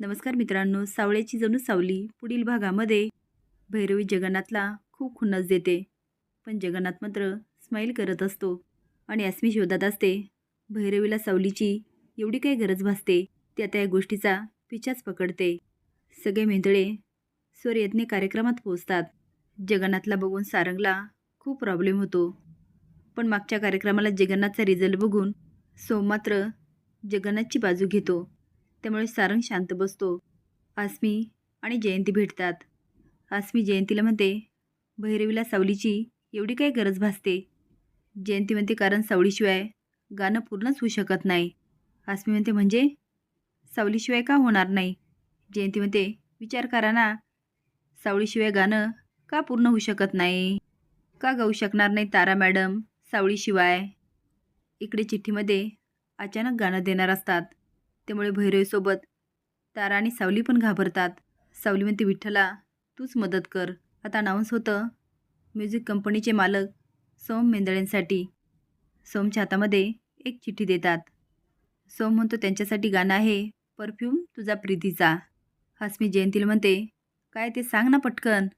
नमस्कार मित्रांनो सावळ्याची जणू सावली पुढील भागामध्ये भैरवी जगन्नाथला खूप खुन्नस देते. पण जगन्नाथ मात्र स्माईल करत असतो आणि अस्मी शोधात असते भैरवीला सावलीची एवढी काही गरज भासते त्या त्या या गोष्टीचा पिछाच पकडते. सगळे मेंदळे स्वरयत्ने कार्यक्रमात पोचतात जगन्नाथला बघून सारंगला खूप प्रॉब्लेम होतो. पण मागच्या कार्यक्रमाला जगन्नाथचा रिझल्ट बघून सोम मात्र जगन्नाथची बाजू घेतो. त्यामुळे सारंग शांत बसतो. आसमी आणि जयंती भेटतात. आसमी जयंतीला म्हणते भैरवीला सावलीची एवढी काही गरज भासते? जयंती म्हणते कारण सावलीशिवाय गाणं पूर्णच होऊ शकत नाही. आसमी म्हणते म्हणजे? सावलीशिवाय का होणार नाही? जयंती म्हणते विचार करा ना. सावळीशिवाय गाणं का पूर्ण होऊ शकत नाही? का गाऊ शकणार नाही तारा मॅडम सावळीशिवाय इकडे चिठ्ठीमध्ये अचानक गाणं देणार असतात. त्यामुळे भैरवीसोबत तारा आणि सावली पण घाबरतात. सावली म्हणते विठ्ठला तूच मदत कर. आता अनाऊन्स होतं म्युझिक कंपनीचे मालक सोम मेंदळेंसाठी सोमच्या हातामध्ये एक चिठ्ठी देतात. सोम म्हणतो त्यांच्यासाठी गाणं आहे परफ्यूम तुझा प्रीतीचा. हसमी जयंतीला म्हणते काय ते सांग ना पटकन.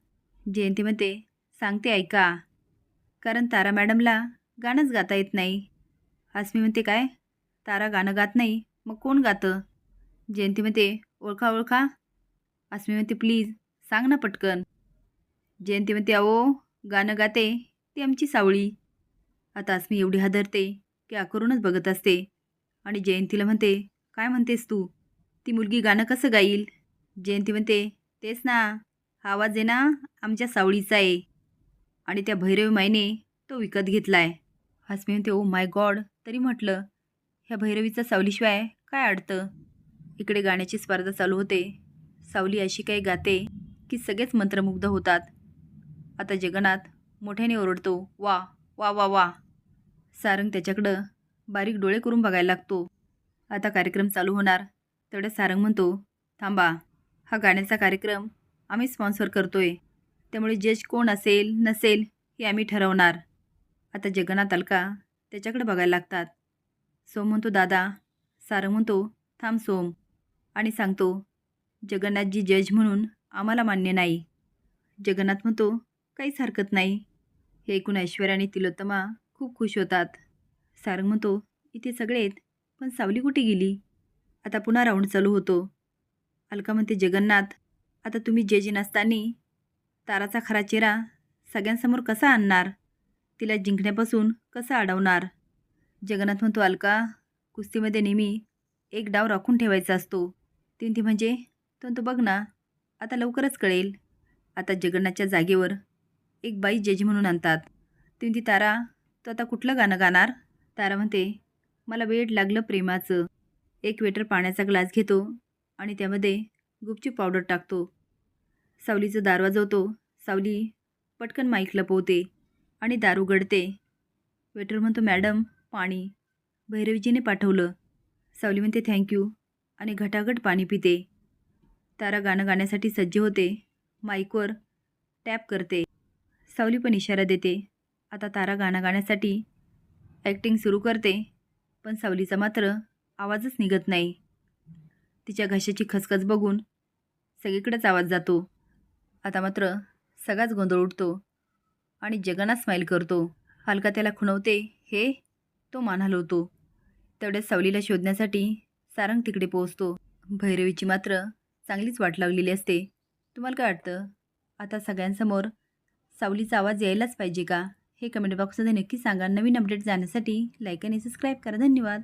जयंती म्हणते सांगते ऐका. कारण तारा मॅडमला गाणंच गाता येत नाही. हसमी म्हणते काय? तारा गाणं गात नाही मग कोण गातं? जयंती म्हणते ओळखा ओळखा. अस्मी म्हणते प्लीज सांग ना पटकन. जयंती म्हणते अहो गाणं गाते ती आमची सावळी. आता अस्मी एवढी हादरते की आकरूनच बघत असते. आणि जयंतीला म्हणते काय म्हणतेस तू? ती मुलगी गाणं कसं गाईल? जयंती म्हणते तेच ना हा आवाज आहे ना आमच्या सावळीचा आहे. आणि त्या भैरवी माईने तो विकत घेतला आहे हसमी म्हणते ओ माय गॉड तरी म्हटलं ह्या भैरवीचा सावलीशिवाय काय अडतं? इकडे गाण्याची स्पर्धा चालू होते. सावली अशी काही गाते की सगळेच मंत्रमुग्ध होतात. आता जगन्नाथ मोठ्याने ओरडतो वा वा वा वा. सारंग त्याच्याकडं बारीक डोळे करून बघायला लागतो. आता कार्यक्रम चालू होणार. तेवढ्या सारंग म्हणतो थांबा हा गाण्याचा कार्यक्रम आम्ही स्पॉन्सर करतोय. त्यामुळे जज कोण असेल नसेल हे आम्ही ठरवणार. आता जगन्नाथ अलका त्याच्याकडे बघायला लागतात. सोम म्हणतो दादा सारंग म्हणतो थांब सोम. आणि सांगतो जगन्नाथजी जज म्हणून आम्हाला मान्य नाही. जगन्नाथ म्हणतो काहीच हरकत नाही. हे ऐकून ऐश्वर्या आणि तिलोत्तमा खूप खुश होतात. सारंग म्हणतो इथे सगळे आहेत पण सावली कुठे गेली? आता पुन्हा राऊंड चालू होतो. अलका म्हणते जगन्नाथ आता तुम्ही जज नसताना ताराचा खरा चेहरा सगळ्यांसमोर कसा आणणार? तिला जिंकण्यापासून कसा अडवणार? जगन्नाथ म्हणतो अलका कुस्तीमध्ये नेहमी एक डाव राखून ठेवायचा असतो. तीन ती म्हणजे पण तो बघ ना आता लवकरच कळेल. आता जगन्नाथच्या जागेवर एक बाई जज म्हणून आणतात. तीन ती तारा तो आता कुठलं गाणं गाणार? तारा म्हणते मला वेळ लागलं प्रेमाचं. एक वेटर पाण्याचा ग्लास घेतो आणि त्यामध्ये गुपचूप पावडर टाकतो. सावलीचं दार वाजवतो. सावली पटकन माईक लपवते आणि दार उघडते. वेटर म्हणतो मॅडम पाणी. भैरवीजीने पाठवलं. सावली म्हणते थँक्यू आणि घटाघट पाणी पिते. तारा गाणं गाण्यासाठी सज्ज होते. माईकवर टॅप करते. सावली पण इशारा देते. आता तारा गाणं गाण्यासाठी ॲक्टिंग सुरू करते. पण सावलीचा मात्र आवाजच निघत नाही. तिच्या घशाची खसखस बघून सगळीकडेच आवाज जातो. आता मात्र सगळाच गोंधळ उठतो. आणि जगन्नाथ स्माईल करतो. हलका त्याला खुणवते हे तो मान हलवतो तेवढ्या सावलीला शोधण्यासाठी सारंग तिकडे पोहोचतो. भैरवीची मात्र चांगलीच वाट लागलेली असते. तुम्हाला काय वाटतं? आता सगळ्यांसमोर सावलीचा आवाज यायलाच पाहिजे का? हे कमेंट बॉक्समध्ये नक्की सांगा. नवीन अपडेट जाण्यासाठी लाईक आणि सबस्क्राईब करा. धन्यवाद.